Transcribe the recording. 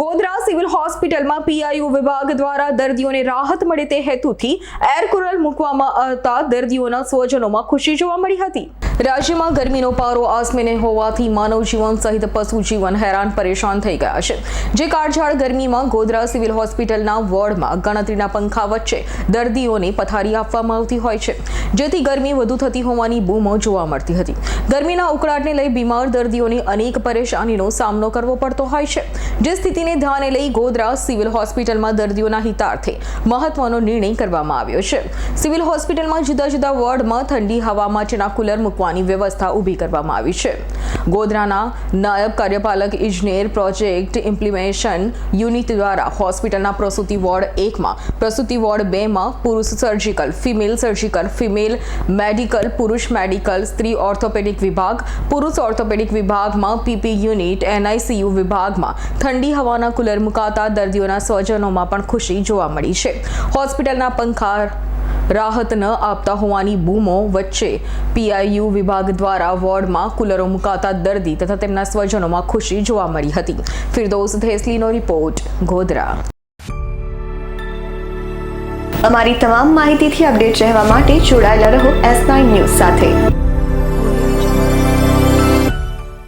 Godhra civil હોસ્પિટલમાં PIU વિભાગ દ્વારા દર્દીઓને રાહત મળે તે હેતુથી એર કુરલ મૂકવામાં આવતા દર્દીઓના સ્વજનોમાં ખુશી જોવા મળી હતી. રાજ્યમાં ગરમીનો પારો આસમીને હોવાથી માનવ જીવન સહિત પશુ જીવન હેરાન પરેશાન થઈ ગયા છે. જે કાળઝાળ ગરમીમાં ગોધરા સિવિલ હોસ્પિટલના વોર્ડમાં ગણતરીના પંખા વચ્ચે દર્દીઓને પથારી આપવામાં આવતી હોય છે. જેથી ગરમી વધુ થતી હોવાની બૂમો જોવા મળતી હતી. ગરમીના ઉકળાટને લઈ બીમાર દર્દીઓને અનેક પરેશાનીનો સામનો કરવો પડતો હોય છે. જે સ્થિતિને ધ્યાને લઈ ગોધરા સિવિલ હોસ્પિટલમાં દર્દીઓના હિતાર્થે મહત્વનો નિર્ણય કરવામાં આવ્યો છે. સિવિલ હોસ્પિટલમાં જુદા જુદા વોર્ડમાં ઠંડી હવા માટેના કુલર મૂકવાની વ્યવસ્થા ઊભી કરવામાં આવી છે. ગોધરાના નાયબ કાર્યપાલક ઇજનેર પ્રોજેક્ટ ઇમ્પ્લિમેશન યુનિટ દ્વારા હોસ્પિટલના પ્રસૂતિ વોર્ડ એકમાં, પ્રસૂતિ વોર્ડ બેમાં પુરુષ surgical, female surgical, female medical, પુરુષ મેડિકલ, સ્ત્રી ઓર્થોપેડિક વિભાગ, પુરુષ ઓર્થોપેડિક વિભાગમાં પીપી યુનિટ, એનઆઈસીયુ વિભાગમાં ઠંડી હવાના કુલર મુકાતા દર્દીઓના સ્વજનોમાં પણ ખુશી જોવા મળી છે. હોસ્પિટલના પંખા રાહત ન આપતા હોવાની બૂમો વચ્ચે પીઆઈયુ વિભાગ દ્વારા વોર્ડમાં કુલરો મુકાતા દર્દી તથા તેમના સ્વજનોમાં ખુશી જોવા મળી હતી. ફિરદોસ ધેસલીનો રિપોર્ટ, ગોધરા. અમારી તમામ માહિતીથી અપડેટ રહેવા માટે જોડાયેલા રહો એસ નાઇન ન્યૂઝ સાથે.